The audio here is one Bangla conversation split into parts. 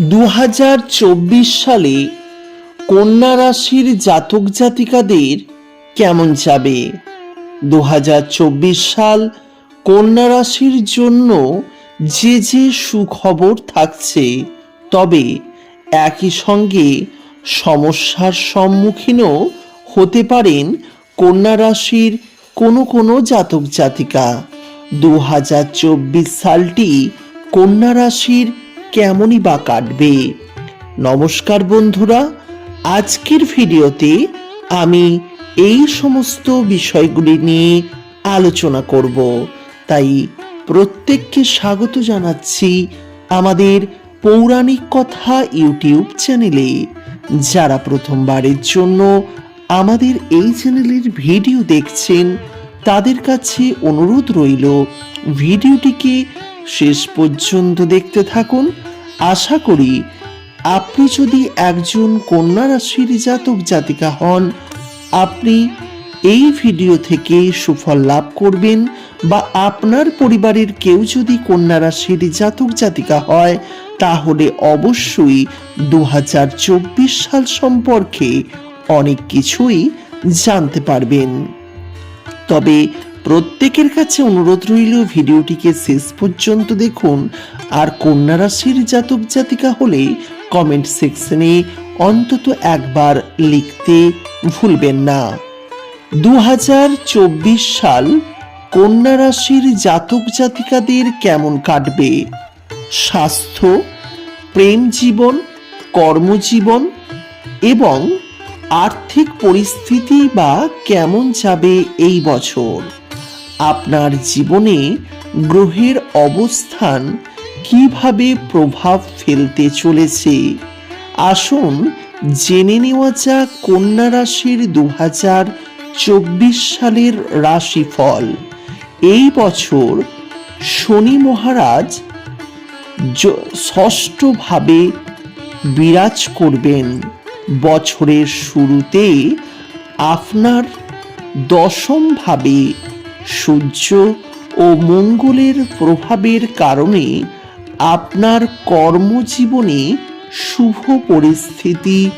দু হাজার চব্বিশ সালে কন্যা রাশির জাতক জাতিকাদের কেমন যাবে? দু হাজার চব্বিশ সাল কন্যা রাশির জন্য যে যে সুখবর থাকছে, তবে একই সঙ্গে সমস্যার সম্মুখীনও হতে পারেন কন্যা রাশির কোনো কোনো জাতক জাতিকা। দু হাজার চব্বিশ সালটি কন্যা রাশির কেমনই বা কাটবে। নমস্কার বন্ধুরা, আজকের ভিডিওতে আমি এই সমস্ত বিষয়গুলি নিয়ে আলোচনা করব। তাই প্রত্যেককে স্বাগত জানাচ্ছি আমাদের পৌরাণিক কথা ইউটিউব চ্যানেলে। যারা প্রথমবারের জন্য আমাদের এই চ্যানেলের ভিডিও দেখছেন, তাদের কাছে অনুরোধ রইল ভিডিওটিকে শেষ পর্যন্ত দেখতে থাকুন। আশা করি আপনি যদি একজন কন্যা রাশির জাতক জাতিকা হন, আপনি এই ভিডিও থেকে সুফল লাভ করবেন বা আপনার পরিবারের কেউ যদি কন্যা রাশির জাতক জাতিকা হয়, তাহলে অবশ্যই দু হাজার চব্বিশ সাল সম্পর্কে অনেক কিছুই জানতে পারবেন। তবে প্রত্যেকের কাছে অনুরোধ রইল ভিডিওটিকে শেষ পর্যন্ত দেখুন আর কন্যা রাশির জাতক জাতিকা হলে কমেন্ট সেকশনে অন্তত একবার লিখতে ভুলবেন না। দু হাজার চব্বিশ সাল কন্যা রাশির জাতক জাতিকাদের কেমন কাটবে? স্বাস্থ্য, প্রেম জীবন, কর্মজীবন এবং আর্থিক পরিস্থিতি বা কেমন যাবে এই বছর? আপনার জীবনে গ্রহের অবস্থান কীভাবে প্রভাব ফেলতে চলেছে? আসুন জেনে নেওয়া যাক কন্যা রাশির দু চব্বিশ সালের রাশিফল। এই বছর শনি মহারাজ ষষ্ঠভাবে বিরাজ করবেন। বছরের শুরুতে আপনার দশমভাবে সূর্য ও মঙ্গলের প্রভাবের কারণে আপনার কর্মজীবনে শুভ পরিস্থিতি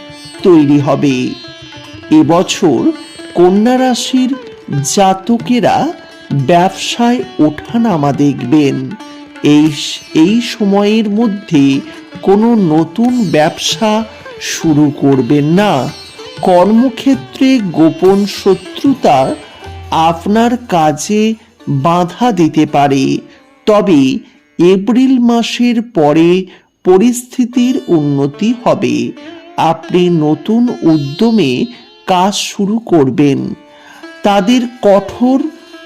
তৈরি হবে। এবছর কন্যা রাশির জাতকেরা ব্যবসায় ওঠানামা দেখবেন। এই এই সময়ের মধ্যে কোনো নতুন ব্যবসা শুরু করবেন না। কর্মক্ষেত্রে গোপন শত্রুতা আপনার কাজে বাধা দিতে পারে। তবে এপ্রিল মাসের পরে পরিস্থিতির উন্নতি হবে। আপনি নতুন উদ্যমে কাজ শুরু করবেন। তাদের কঠোর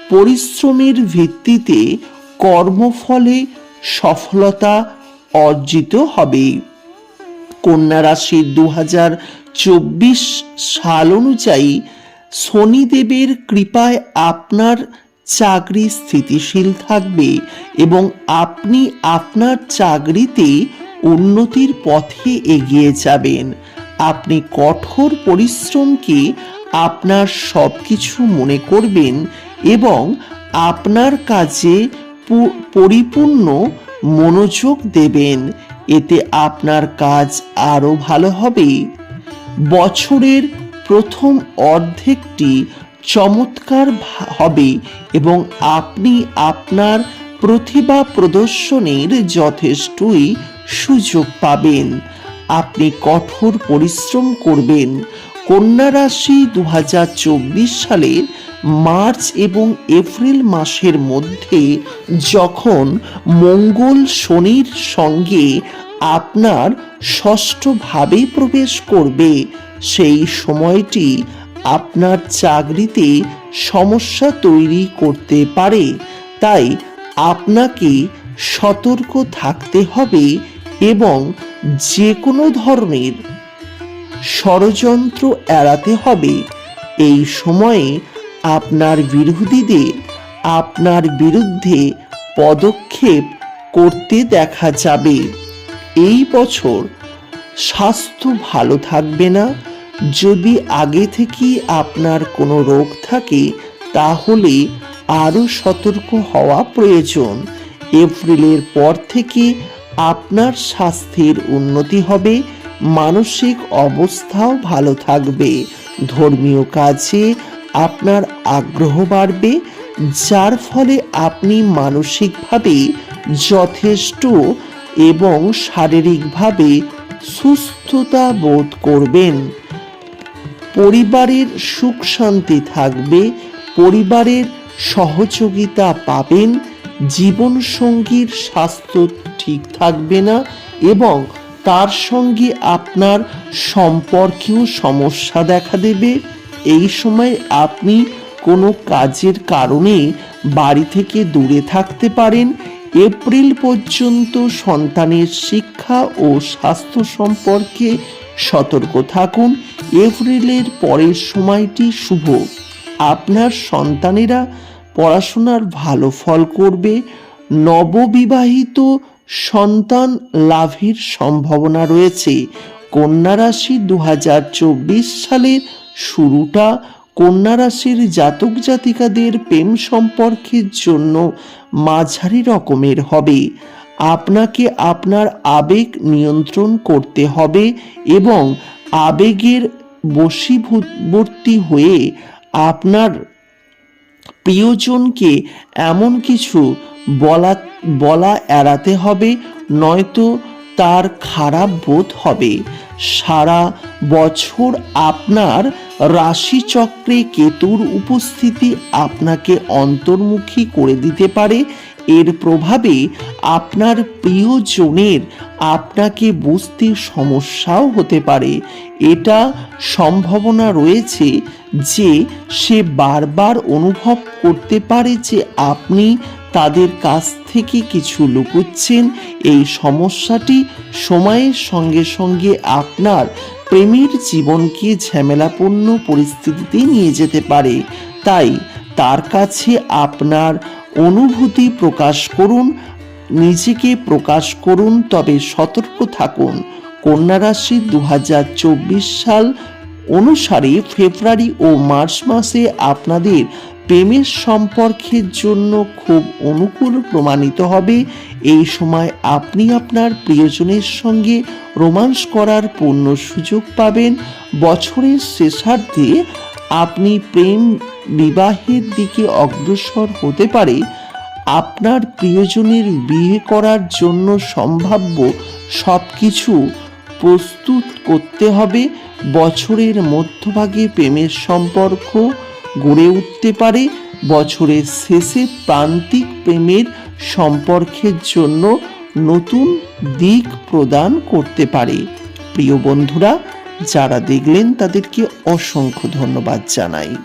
পরিশ্রমের ভিত্তিতে কর্মফলে সফলতা অর্জিত হবে। কন্যা রাশির দু সাল অনুযায়ী শনিদেবের কৃপায় আপনার চাকরি স্থিতিশীল থাকবে এবং আপনি আপনার চাকরিতে উন্নতির পথে এগিয়ে যাবেন। আপনি কঠোর পরিশ্রমকে আপনার সব কিছু মনে করবেন এবং আপনার কাজে পরিপূর্ণ মনোযোগ দেবেন। এতে আপনার কাজ আরও ভালো হবে। বছরের প্রথম অর্ধেকটি চমৎকার হবে এবং আপনি আপনার প্রতিভা প্রদর্শনের যথেষ্টই সুযোগ পাবেন। আপনি কঠোর পরিশ্রম করবেন। কন্যা রাশি দু সালের মার্চ এবং এপ্রিল মাসের মধ্যে যখন মঙ্গল শনির সঙ্গে আপনার ষষ্ঠভাবে প্রবেশ করবে সেই সময়টি আপনার চাকরিতে সমস্যা তৈরি করতে পারে। তাই আপনাকে সতর্ক থাকতে হবে এবং যে কোনো ধরনের ষড়যন্ত্র এড়াতে হবে। এই সময়ে আপনার বিরোধীদের আপনার বিরুদ্ধে পদক্ষেপ করতে দেখা যাবে। এই বছর স্বাস্থ্য ভালো থাকবে না যদি আগে থেকেই আপনার কোনো রোগ থাকে, তাহলে আরও সতর্ক হওয়া প্রয়োজন। এপ্রিলের পর থেকে আপনার স্বাস্থ্যের উন্নতি হবে, মানসিক অবস্থাও ভালো থাকবে। ধর্মীয় কাজে আপনার আগ্রহ বাড়বে, যার ফলে আপনি মানসিকভাবে যথেষ্ট এবং শারীরিকভাবে সুস্থতা বোধ করবেন। পরিবারের সুখ শান্তি থাকবে, পরিবারের সহযোগিতা পাবেন, জীবনসঙ্গীর স্বাস্থ্য ঠিক থাকবে না এবং তার সঙ্গে আপনার সম্পর্কেও সমস্যা দেখা দেবে। এই সময় আপনি কোনো কাজের কারণে বাড়ি থেকে দূরে থাকতে পারেন। এপ্রিল পর্যন্ত সন্তানের শিক্ষা ও স্বাস্থ্য সম্পর্কে সতর্ক থাকুন। এপ্রিলের পরের সময়টি শুভ। আপনার সন্তানেরা পড়াশোনার ভালো ফল করবে। নববিবাহিত সন্তান লাভের সম্ভাবনা রয়েছে। কন্যা রাশি দু হাজার চব্বিশ সালের শুরুটা কন্যা রাশির জাতক জাতিকাদের প্রেম সম্পর্কের জন্য মাঝারি রকমের হবে। আপনাকে আপনার আবেগ নিয়ন্ত্রণ করতে হবে এবং আবেগের বশীভূতবর্তী হয়ে আপনার প্রিয়জনকে এমন কিছু বলা বলা এড়াতে হবে, নয়তো তার খারাপ বোধ হবে। সারা বছর আপনার রাশিচক্রে কেতুর উপস্থিতি আপনাকে অন্তর্মুখী করে দিতে পারে এর প্রভাবে আপনার প্রিয়জনের আপনাকে বুঝতে সমস্যাও হতে পারে। এটা সম্ভাবনা রয়েছে যে সে বারবার অনুভব করতে পারে যে আপনি তাদের কাছ থেকে কিছু লুকুচ্ছেন। এই সমস্যাটি সময়ের সঙ্গে সঙ্গে আপনার প্রেমের জীবনকে ঝামেলাপূর্ণ পরিস্থিতিতে নিয়ে যেতে পারে। তাই তার কাছে আপনার অনুভূতি প্রকাশ করুন, নিজেকে প্রকাশ করুন, তবে সতর্ক থাকুন। কন্যা রাশি দু হাজার চব্বিশ সাল অনুসারে ফেব্রুয়ারি ও মার্চ মাসে আপনাদের প্রেমের সম্পর্কের জন্য খুব অনুকূল প্রমাণিত হবে। এই সময় আপনি আপনার প্রিয়জনের সঙ্গে রোমান্স করার পূর্ণ সুযোগ পাবেন। বছরের শেষার্ধে আপনি প্রেম বিবাহের দিকে অগ্রসর হতে পারে, আপনার প্রিয়জনের বিয়ে করার জন্য সম্ভাব্য সব কিছু প্রস্তুত করতে হবে। বছরের মধ্যভাগে প্রেমের সম্পর্ক গড়ে উঠতে পারে। বছরের শেষে প্রান্তিক প্রেমের সম্পর্কের জন্য নতুন দিক প্রদান করতে পারে। প্রিয় বন্ধুরা, যারা দেখলেন তাদেরকে অসংখ্য ধন্যবাদ জানাই।